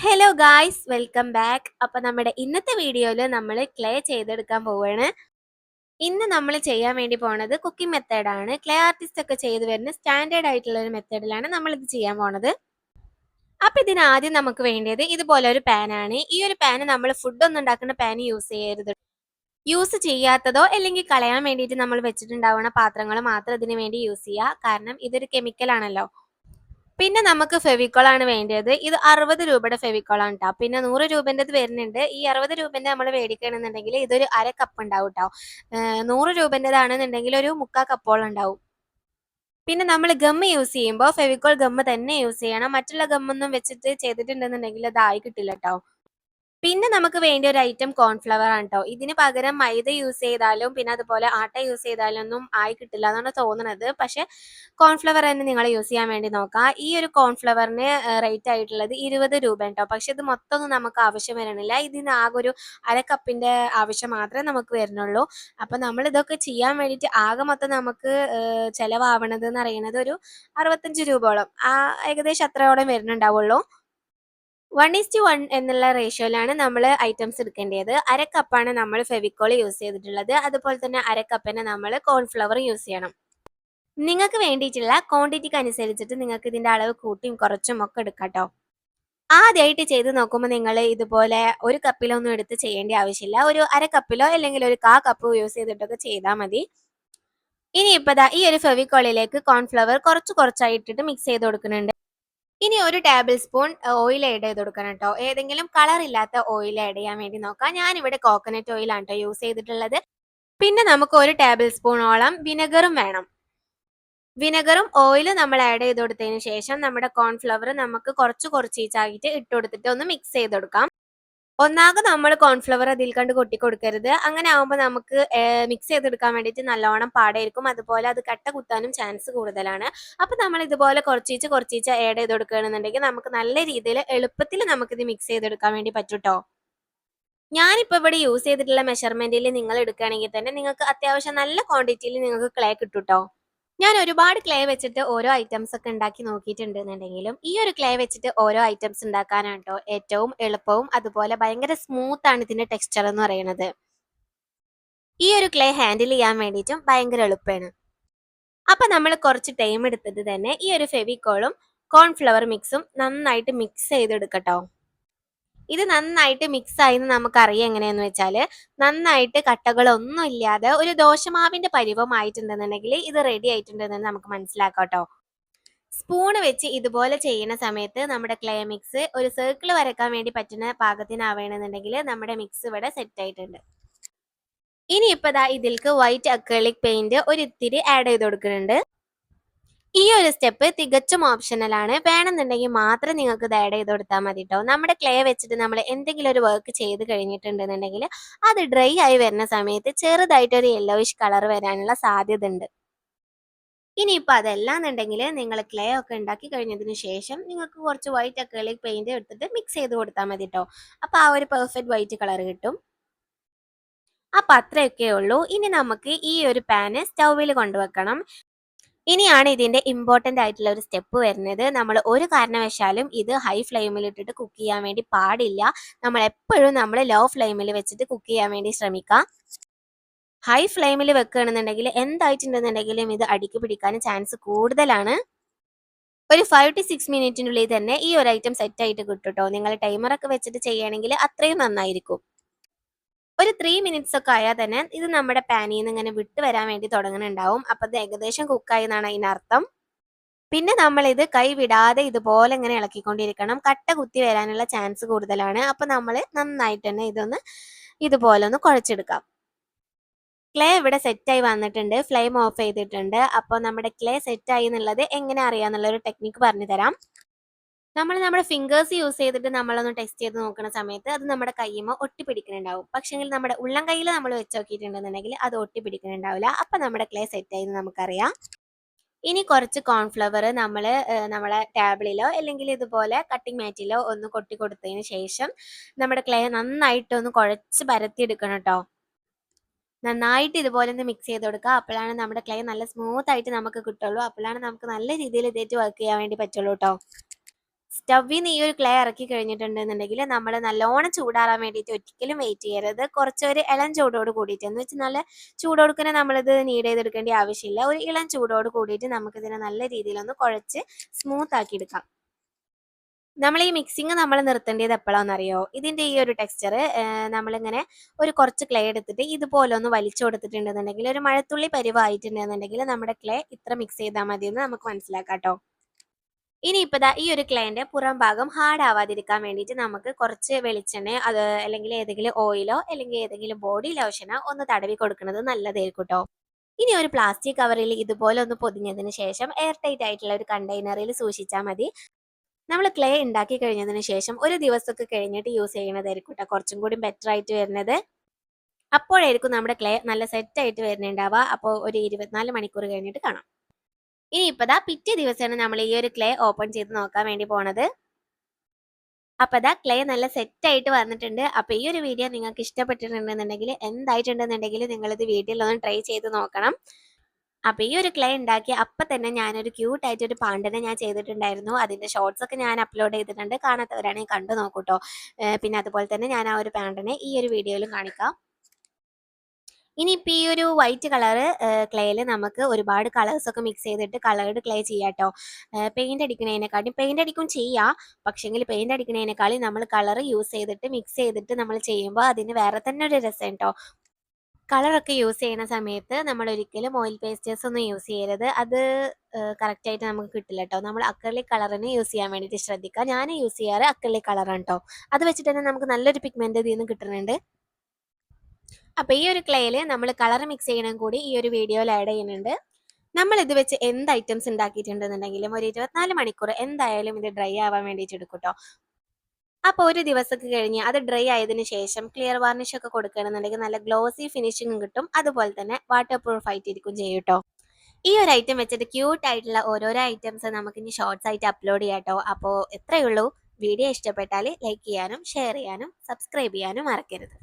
Hello guys welcome back അപ്പൊ നമ്മുടെ ഇന്നത്തെ വീഡിയോയിൽ നമ്മൾ ക്ലേ ചെയ്തെടുക്കാൻ പോവാണ്. ഇന്ന് നമ്മൾ ചെയ്യാൻ വേണ്ടി പോണത് കുക്കിംഗ് മെത്തേഡാണ് ക്ലേ ആർട്ടിസ്റ്റ് ഒക്കെ ചെയ്തു വരുന്ന സ്റ്റാൻഡേർഡ് ആയിട്ടുള്ള ഒരു മെത്തേഡിലാണ് നമ്മൾ ഇത് ചെയ്യാൻ പോണത്. അപ്പൊ ഇതിന് ആദ്യം നമുക്ക് വേണ്ടത് ഇതുപോലെ ഒരു പാനാണ് ഈ ഒരു പാന് നമ്മൾ ഫുഡ് ഒന്നും ഉണ്ടാക്കുന്ന പാൻ യൂസ് ചെയ്യരുത്. യൂസ് ചെയ്യാത്തതോ അല്ലെങ്കിൽ കളയാൻ വേണ്ടിയിട്ട് നമ്മൾ വെച്ചിട്ടുണ്ടാവുന്ന പാത്രങ്ങൾ മാത്രം ഇതിന് വേണ്ടി യൂസ് ചെയ്യുക കാരണം ഇതൊരു കെമിക്കൽ ആണല്ലോ. പിന്നെ നമുക്ക് ഫെവിക്കോൾ ആണ് വേണ്ടത് ഇത് അറുപത് രൂപയുടെ ഫെവിക്കോൾ ആണ് കേട്ടോ പിന്നെ നൂറ് രൂപന്റെത് വരുന്നുണ്ട്. ഈ അറുപത് രൂപന്റെ നമ്മൾ മേടിക്കണമെന്നുണ്ടെങ്കിൽ ഇതൊരു അര കപ്പ് ഉണ്ടാവും കേട്ടോ നൂറ് രൂപന്റെതാണെന്നുണ്ടെങ്കിൽ ഒരു മുക്കാ കപ്പോളം ഉണ്ടാവും. പിന്നെ നമ്മൾ ഗമ്മ് യൂസ് ചെയ്യുമ്പോൾ ഫെവിക്കോൾ ഗമ്മ് തന്നെ യൂസ് ചെയ്യണം. മറ്റുള്ള ഗമ്മൊന്നും വെച്ചിട്ട് ചെയ്തിട്ടുണ്ടെന്നുണ്ടെങ്കിൽ അത് ആയി കിട്ടില്ല കേട്ടോ പിന്നെ നമുക്ക് വേണ്ട ഒരു ഐറ്റം കോൺഫ്ലവർ ആണ് കേട്ടോ ഇതിന് പകരം മൈദ യൂസ് ചെയ്താലും പിന്നെ അതുപോലെ ആട്ട യൂസ് ചെയ്താലും ഒന്നും ആയി കിട്ടില്ല എന്നാണ് തോന്നുന്നത് പക്ഷെ കോൺഫ്ലവർ തന്നെ നിങ്ങൾ യൂസ് ചെയ്യാൻ വേണ്ടി നോക്കാം. ഈ ഒരു കോൺഫ്ലവറിന് റേറ്റ് ആയിട്ടുള്ളത് ഇരുപത് രൂപ കേട്ടോ പക്ഷെ ഇത് മൊത്തം ഒന്നും നമുക്ക് ആവശ്യം വരണില്ല. ഇതിന് ആകെ ഒരു അര കപ്പിന്റെ ആവശ്യം മാത്രമേ നമുക്ക് വരുന്നുള്ളൂ. അപ്പൊ നമ്മൾ ഇതൊക്കെ ചെയ്യാൻ വേണ്ടിട്ട് ആകെ മൊത്തം നമുക്ക് ചെലവാവണത് എന്ന് പറയുന്നത് ഒരു അറുപത്തഞ്ച് രൂപയോളം. ആ ഏകദേശം അത്രയോളം വരുന്നുണ്ടാവുള്ളൂ. വൺ ടു വൺ എന്നുള്ള റേഷ്യോയിലാണ് നമ്മൾ ഐറ്റംസ് എടുക്കേണ്ടത്. അര കപ്പാണ് നമ്മൾ ഫെവിക്കോൾ യൂസ് ചെയ്തിട്ടുള്ളത്. അതുപോലെ തന്നെ അര നമ്മൾ കോൺഫ്ലവർ യൂസ് ചെയ്യണം. നിങ്ങൾക്ക് വേണ്ടിയിട്ടുള്ള ക്വാണ്ടിറ്റിക്ക് അനുസരിച്ചിട്ട് നിങ്ങൾക്ക് ഇതിന്റെ അളവ് കൂട്ടിയും കുറച്ചും ഒക്കെ എടുക്കാട്ടോ ആദ്യമായിട്ട് ചെയ്ത് നോക്കുമ്പോൾ നിങ്ങൾ ഇതുപോലെ ഒരു കപ്പിലൊന്നും എടുത്ത് ചെയ്യേണ്ട ആവശ്യമില്ല. ഒരു അര കപ്പിലോ അല്ലെങ്കിൽ ഒരു കാ കപ്പ് യൂസ് ചെയ്തിട്ടൊക്കെ ചെയ്താൽ മതി. ഇനി ഇപ്പതാ ഈ ഒരു ഫെവിക്കോളിലേക്ക് കോൺഫ്ലവർ കുറച്ച് കുറച്ചായിട്ടിട്ട് മിക്സ് ചെയ്ത് കൊടുക്കുന്നുണ്ട്. ഇനി ഒരു ടേബിൾ സ്പൂൺ ഓയിൽ ആഡ് ചെയ്ത് കൊടുക്കണം കേട്ടോ ഏതെങ്കിലും കളർ ഇല്ലാത്ത ഓയിൽ ആഡ് ചെയ്യാൻ വേണ്ടി നോക്കാം. ഞാൻ ഇവിടെ കോക്കനട്ട് ഓയിലാണ് കേട്ടോ യൂസ് ചെയ്തിട്ടുള്ളത്. പിന്നെ നമുക്ക് ഒരു ടേബിൾ സ്പൂണോളം വിനെഗറും വേണം. വിനെഗറും ഓയിലും നമ്മൾ ആഡ് ചെയ്ത് കൊടുത്തതിന് ശേഷം നമ്മുടെ കോൺഫ്ലവർ നമുക്ക് കുറച്ച് കുറച്ച് ഈച്ചാക്കിയിട്ട് ഇട്ട് കൊടുത്തിട്ട് ഒന്ന് മിക്സ് ചെയ്ത് കൊടുക്കാം. ഒന്നാകെ നമ്മൾ കോൺഫ്ലവർ അതിൽ കണ്ട് കൊട്ടി കൊടുക്കരുത്. അങ്ങനെ ആകുമ്പോൾ നമുക്ക് മിക്സ് ചെയ്തെടുക്കാൻ വേണ്ടിയിട്ട് നല്ലോണം പാടായിരിക്കും അതുപോലെ അത് കട്ട കുത്താനും ചാൻസ് കൂടുതലാണ്. അപ്പം നമ്മൾ ഇതുപോലെ കുറച്ചീച്ച് കുറച്ചീച്ച് ആഡ് ചെയ്ത് കൊടുക്കുകയാണെന്നുണ്ടെങ്കിൽ നമുക്ക് നല്ല രീതിയിൽ എളുപ്പത്തിൽ നമുക്കിത് മിക്സ് ചെയ്തെടുക്കാൻ വേണ്ടി പറ്റൂട്ടോ ഞാനിപ്പോൾ ഇവിടെ യൂസ് ചെയ്തിട്ടുള്ള മെഷർമെന്റിൽ നിങ്ങൾ എടുക്കുകയാണെങ്കിൽ തന്നെ നിങ്ങൾക്ക് അത്യാവശ്യം നല്ല ക്വാണ്ടിറ്റിയിൽ നിങ്ങൾക്ക് ക്ലേ കിട്ടും ഞാൻ ഒരുപാട് ക്ലേ വെച്ചിട്ട് ഓരോ ഐറ്റംസ് ഒക്കെ ഉണ്ടാക്കി നോക്കിയിട്ടുണ്ടെന്നുണ്ടെങ്കിലും ഈ ഒരു ക്ലേ വെച്ചിട്ട് ഓരോ ഐറ്റംസ് ഉണ്ടാക്കാനാണ് ഏറ്റവും എളുപ്പവും അതുപോലെ ഭയങ്കര സ്മൂത്ത് ആണ് ഇതിന്റെ ടെക്സ്ചർ എന്ന് പറയുന്നത്. ഈ ഒരു ക്ലേ ഹാൻഡിൽ ചെയ്യാൻ വേണ്ടിയിട്ടും ഭയങ്കര എളുപ്പമാണ്. അപ്പൊ നമ്മൾ കുറച്ച് ടൈം എടുത്തത് തന്നെ ഈ ഒരു ഫെവിക്കോളും കോൺഫ്ലവർ മിക്സും നന്നായിട്ട് മിക്സ് ചെയ്തെടുക്കട്ടോ. ഇത് നന്നായിട്ട് മിക്സ് ആയി നമുക്ക് അറിയാം എങ്ങനെയെന്ന് വെച്ചാൽ നന്നായിട്ട് കട്ടകളൊന്നും ഇല്ലാതെ ഒരു ദോശമാവിന്റെ പരിവമായിട്ടുണ്ടെന്നുണ്ടെങ്കിൽ ഇത് റെഡി ആയിട്ടുണ്ടെന്ന് നമുക്ക് മനസ്സിലാക്കാം സ്പൂണ് വെച്ച് ഇതുപോലെ ചെയ്യുന്ന സമയത്ത് നമ്മുടെ ക്ലേ മിക്സ് ഒരു സർക്കിൾ വരക്കാൻ വേണ്ടി പറ്റുന്ന പാകത്തിനാവണമെന്നുണ്ടെങ്കിൽ നമ്മുടെ മിക്സ് ഇവിടെ സെറ്റ് ആയിട്ടുണ്ട്. ഇനി ഇപ്പൊ ഇതിൽക്ക് വൈറ്റ് അക്രലിക് പെയിന്റ് ഒരു ഇത്തിരി ആഡ് ചെയ്ത് കൊടുക്കുന്നുണ്ട്. ഈ ഒരു സ്റ്റെപ്പ് തികച്ചും ഓപ്ഷണലാണ് വേണമെന്നുണ്ടെങ്കിൽ മാത്രം നിങ്ങൾക്ക് ഇത് ആഡ് ചെയ്ത് കൊടുത്താൽ മതി കേട്ടോ നമ്മുടെ ക്ലേ വെച്ചിട്ട് നമ്മൾ എന്തെങ്കിലും ഒരു വർക്ക് ചെയ്ത് കഴിഞ്ഞിട്ടുണ്ടെന്നുണ്ടെങ്കിൽ അത് ഡ്രൈ ആയി വരുന്ന സമയത്ത് ചെറുതായിട്ട് ഒരു യെല്ലോയിഷ് കളർ വരാനുള്ള സാധ്യത ഉണ്ട് ഇനിയിപ്പോൾ അതെല്ലാം എന്നുണ്ടെങ്കിൽ നിങ്ങൾ ക്ലേ ഒക്കെ ഉണ്ടാക്കി കഴിഞ്ഞതിന് ശേഷം നിങ്ങൾക്ക് കുറച്ച് വൈറ്റ് അക്രലിക് പെയിന്റ് എടുത്തിട്ട് മിക്സ് ചെയ്ത് കൊടുത്താൽ മതി കേട്ടോ അപ്പോൾ ആ ഒരു പെർഫെക്റ്റ് വൈറ്റ് കളർ കിട്ടും. അപ്പം അത്രയൊക്കെ ഉള്ളൂ. ഇനി നമുക്ക് ഈ ഒരു പാന് സ്റ്റൗവിൽ കൊണ്ടുവെക്കണം. ഇനിയാണ് ഇതിന്റെ ഇമ്പോർട്ടന്റ് ആയിട്ടുള്ള ഒരു സ്റ്റെപ്പ് വരുന്നത്. നമ്മൾ ഒരു കാരണവശാലും ഇത് ഹൈ ഫ്ലെയിമിൽ ഇട്ടിട്ട് കുക്ക് ചെയ്യാൻ വേണ്ടി പാടില്ല. നമ്മൾ എപ്പോഴും നമ്മൾ ലോ ഫ്ലെയിമിൽ വെച്ചിട്ട് കുക്ക് ചെയ്യാൻ വേണ്ടി ശ്രമിക്കാം. ഹൈ ഫ്ലെയിമിൽ വെക്കുകയാണെന്നുണ്ടെങ്കിൽ എന്തായിട്ടുണ്ടെന്നുണ്ടെങ്കിലും ഇത് അടിക്ക് പിടിക്കാൻ ചാൻസ് കൂടുതലാണ്. ഒരു ഫൈവ് ടു സിക്സ് മിനിറ്റിനുള്ളിൽ തന്നെ ഈ ഒരു ഐറ്റം സെറ്റ് ആയിട്ട് കിട്ടും കേട്ടോ നിങ്ങൾ ടൈമറൊക്കെ വെച്ചിട്ട് ചെയ്യുകയാണെങ്കിൽ അത്രയും നന്നായിരിക്കും. ഒരു ത്രീ മിനിറ്റ്സ് ഒക്കെ ആയാൽ തന്നെ ഇത് നമ്മുടെ പാനിൽ നിന്ന് ഇങ്ങനെ വിട്ട് വരാൻ വേണ്ടി തുടങ്ങുന്നുണ്ടാവും. അപ്പം ഇത് ഏകദേശം കുക്കായി എന്നാണ് അതിനർത്ഥം പിന്നെ നമ്മൾ ഇത് കൈ വിടാതെ ഇതുപോലെ ഇങ്ങനെ ഇളക്കിക്കൊണ്ടിരിക്കണം. കട്ട കുത്തി വരാനുള്ള ചാൻസ് കൂടുതലാണ്. അപ്പം നമ്മൾ നന്നായിട്ട് തന്നെ ഇതൊന്ന് ഇതുപോലെ ഒന്ന് കുഴച്ചെടുക്കാം. ക്ലേ ഇവിടെ സെറ്റായി വന്നിട്ടുണ്ട്. ഫ്ലെയിം ഓഫ് ചെയ്തിട്ടുണ്ട്. അപ്പോൾ നമ്മുടെ ക്ലേ സെറ്റായി എന്നുള്ളത് എങ്ങനെ അറിയാന്നുള്ളൊരു ടെക്നിക്ക് പറഞ്ഞു തരാം നമ്മൾ നമ്മുടെ ഫിംഗേഴ്സ് യൂസ് ചെയ്തിട്ട് നമ്മളൊന്ന് ടെസ്റ്റ് ചെയ്ത് നോക്കുന്ന സമയത്ത് അത് നമ്മുടെ കയ്യുമ്പോൾ ഒട്ടിപ്പിടിക്കുന്നുണ്ടാവും. പക്ഷെങ്കിൽ നമ്മുടെ ഉള്ളം കയ്യിൽ നമ്മൾ വെച്ച് നോക്കിയിട്ടുണ്ടെന്നുണ്ടെങ്കിൽ അത് ഒട്ടി പിടിക്കുന്നുണ്ടാവില്ല അപ്പം നമ്മുടെ ക്ലേ സെറ്റ് ആയി നമുക്കറിയാം. ഇനി കുറച്ച് കോൺഫ്ലവർ നമ്മൾ നമ്മളെ ടേബിളിലോ അല്ലെങ്കിൽ ഇതുപോലെ കട്ടിംഗ് മാറ്റിലോ ഒന്ന് കൊട്ടി കൊടുത്തതിന് ശേഷം നമ്മുടെ ക്ലേ നന്നായിട്ടൊന്ന് കുഴച്ച് പരത്തിയെടുക്കണം കേട്ടോ നന്നായിട്ട് ഇതുപോലെ ഒന്ന് മിക്സ് ചെയ്ത് കൊടുക്കുക അപ്പോഴാണ് നമ്മുടെ ക്ലേ നല്ല സ്മൂത്ത് ആയിട്ട് നമുക്ക് കിട്ടുള്ളൂ. അപ്പോഴാണ് നമുക്ക് നല്ല രീതിയിൽ ഇതേറ്റ് വർക്ക് ചെയ്യാൻ വേണ്ടി പറ്റുള്ളൂ കേട്ടോ സ്റ്റവിൽ നിന്ന് ഈ ഒരു ക്ലേ ഇറക്കി കഴിഞ്ഞിട്ടുണ്ടെന്നുണ്ടെങ്കിൽ നമ്മൾ നല്ലോണം ചൂടാറാൻ വേണ്ടിയിട്ട് ഒരിക്കലും വെയിറ്റ് ചെയ്യരുത്. കുറച്ചൊരു ഇളം ചൂടോട് കൂടിയിട്ട് എന്ന് വെച്ചാൽ നല്ല ചൂടോടുക്കനെ നമ്മളിത് നീഡ് ചെയ്തെടുക്കേണ്ട ആവശ്യമില്ല. ഒരു ഇളം ചൂടോട് കൂടിയിട്ട് നമുക്കിതിനെ നല്ല രീതിയിലൊന്ന് കുഴച്ച് സ്മൂത്ത് ആക്കി എടുക്കാം. നമ്മൾ ഈ മിക്സിങ് നമ്മൾ നിർത്തേണ്ടത് എപ്പോഴാണെന്നറിയോ ഇതിന്റെ ഈ ഒരു ടെക്സ്ചർ നമ്മളിങ്ങനെ ഒരു കുറച്ച് ക്ലേ എടുത്തിട്ട് ഇതുപോലെ ഒന്ന് വലിച്ചു കൊടുത്തിട്ടുണ്ടെന്നുണ്ടെങ്കിൽ ഒരു മഴത്തുള്ളി പരിവായിട്ടുണ്ടെന്നുണ്ടെങ്കിൽ നമ്മുടെ ക്ലേ ഇത്ര മിക്സ് ചെയ്താൽ മതിയെന്ന് നമുക്ക് മനസ്സിലാക്കാം കേട്ടോ. ഇനി ഇപ്പതാ ഈ ഒരു ക്ലേന്റെ പുറം ഭാഗം ഹാർഡ് ആവാതിരിക്കാൻ വേണ്ടിയിട്ട് നമുക്ക് കുറച്ച് വെളിച്ചെണ്ണ അത് അല്ലെങ്കിൽ ഏതെങ്കിലും ഓയിലോ അല്ലെങ്കിൽ ഏതെങ്കിലും ബോഡി ലോഷനോ ഒന്ന് തടവി കൊടുക്കുന്നത് നല്ലതായിരിക്കും കേട്ടോ ഇനി ഒരു പ്ലാസ്റ്റിക് കവറിൽ ഇതുപോലെ ഒന്ന് പൊതിഞ്ഞതിന് ശേഷം എയർ ടൈറ്റ് ആയിട്ടുള്ള ഒരു കണ്ടെയ്നറിൽ സൂക്ഷിച്ചാൽ മതി. നമ്മൾ ക്ലേ ഉണ്ടാക്കി കഴിഞ്ഞതിന് ശേഷം ഒരു ദിവസമൊക്കെ കഴിഞ്ഞിട്ട് യൂസ് ചെയ്യണതായിരിക്കും കേട്ടോ കുറച്ചും കൂടി ബെറ്റർ ആയിട്ട് വരുന്നത്. അപ്പോഴായിരിക്കും നമ്മുടെ ക്ലേ നല്ല സെറ്റ് ആയിട്ട് വരുന്നുണ്ടാവുക. അപ്പോൾ ഒരു ഇരുപത്തിനാല് മണിക്കൂർ കഴിഞ്ഞിട്ട് കാണാം. ഇനി ഇപ്പതാ പിറ്റേ ദിവസമാണ് നമ്മൾ ഈ ഒരു ക്ലേ ഓപ്പൺ ചെയ്ത് നോക്കാൻ വേണ്ടി പോണത്. അപ്പൊ ദാ ക്ലേ നല്ല സെറ്റ് ആയിട്ട് വന്നിട്ടുണ്ട്. അപ്പൊ ഈ ഒരു വീഡിയോ നിങ്ങൾക്ക് ഇഷ്ടപ്പെട്ടിട്ടുണ്ടെന്നുണ്ടെങ്കിൽ എന്തായിട്ടുണ്ടെന്നുണ്ടെങ്കിൽ നിങ്ങളിത് വീട്ടിലൊന്ന് ട്രൈ ചെയ്ത് നോക്കണം. അപ്പൊ ഈ ഒരു ക്ലേ ഉണ്ടാക്കി അപ്പൊ തന്നെ ഞാനൊരു ക്യൂട്ട് ആയിട്ട് ഒരു പാണ്ഡനെ ഞാൻ ചെയ്തിട്ടുണ്ടായിരുന്നു. അതിന്റെ ഷോർട്സ് ഒക്കെ ഞാൻ അപ്ലോഡ് ചെയ്തിട്ടുണ്ട്. കാണാത്തവരാണെങ്കിൽ കണ്ടു നോക്കൂട്ടോ. പിന്നെ അതുപോലെ തന്നെ ഞാൻ ആ ഒരു പാണ്ഡനെ ഈ ഒരു വീഡിയോയിലും കാണിക്കാം. ഇനിയിപ്പോൾ ഈ ഒരു വൈറ്റ് കളർ ക്ലേയിൽ നമുക്ക് ഒരുപാട് കളേഴ്സ് ഒക്കെ മിക്സ് ചെയ്തിട്ട് കളേർഡ് ക്ലേ ചെയ്യാം കേട്ടോ പെയിന്റ് അടിക്കുന്നതിനെക്കാട്ടും പെയിന്റ് അടിക്കും ചെയ്യാം. പക്ഷെങ്കിൽ പെയിന്റ് അടിക്കുന്നതിനേക്കാളും നമ്മൾ കളർ യൂസ് ചെയ്തിട്ട് മിക്സ് ചെയ്തിട്ട് നമ്മൾ ചെയ്യുമ്പോൾ അതിന് വേറെ തന്നെ ഒരു രസം കേട്ടോ കളറൊക്കെ യൂസ് ചെയ്യുന്ന സമയത്ത് നമ്മൾ ഒരിക്കലും ഓയിൽ പേസ്റ്റേഴ്സ് ഒന്നും യൂസ് ചെയ്യരുത്. അത് കറക്റ്റായിട്ട് നമുക്ക് കിട്ടില്ല കേട്ടോ നമ്മൾ അക്രലിക് കളറിന് യൂസ് ചെയ്യാൻ വേണ്ടിയിട്ട് ശ്രദ്ധിക്കുക. ഞാൻ യൂസ് ചെയ്യാറ് അക്രലിക് കളറാണ് കേട്ടോ അത് വെച്ചിട്ട് തന്നെ നമുക്ക് നല്ലൊരു പിഗ്മെന്റ് ഇതിൽ നിന്ന് കിട്ടുന്നുണ്ട്. അപ്പൊ ഈ ഒരു ക്ലേയിൽ നമ്മൾ കളർ മിക്സ് ചെയ്യണം കൂടി ഈ ഒരു വീഡിയോയിൽ ആഡ് ചെയ്യുന്നുണ്ട്. നമ്മൾ ഇത് വെച്ച് എന്ത് ഐറ്റംസ് ഉണ്ടാക്കിയിട്ടുണ്ടെന്നുണ്ടെങ്കിലും ഒരു ഇരുപത്തിനാല് മണിക്കൂർ എന്തായാലും ഇത് ഡ്രൈ ആവാൻ വേണ്ടിയിട്ട് എടുക്കും കേട്ടോ അപ്പോൾ ഒരു ദിവസം കഴിഞ്ഞ് അത് ഡ്രൈ ആയതിനു ശേഷം ക്ലിയർ വാർണിഷ് ഒക്കെ കൊടുക്കുകയാണെന്നുണ്ടെങ്കിൽ നല്ല ഗ്ലോസി ഫിനിഷിംഗ് കിട്ടും. അതുപോലെ തന്നെ വാട്ടർ പ്രൂഫ് ആയിട്ട് ഇരിക്കും ചെയ്യും കേട്ടോ. ഈ ഒരു ഐറ്റം വെച്ചിട്ട് ക്യൂട്ട് ആയിട്ടുള്ള ഓരോരോ ഐറ്റംസ് നമുക്ക് ഇനി ഷോർട്സ് ആയിട്ട് അപ്ലോഡ് ചെയ്യാട്ടോ കേട്ടോ. അപ്പോൾ എത്രയേ ഉള്ളൂ. വീഡിയോ ഇഷ്ടപ്പെട്ടാൽ ലൈക്ക് ചെയ്യാനും ഷെയർ ചെയ്യാനും സബ്സ്ക്രൈബ് ചെയ്യാനും മറക്കരുത്.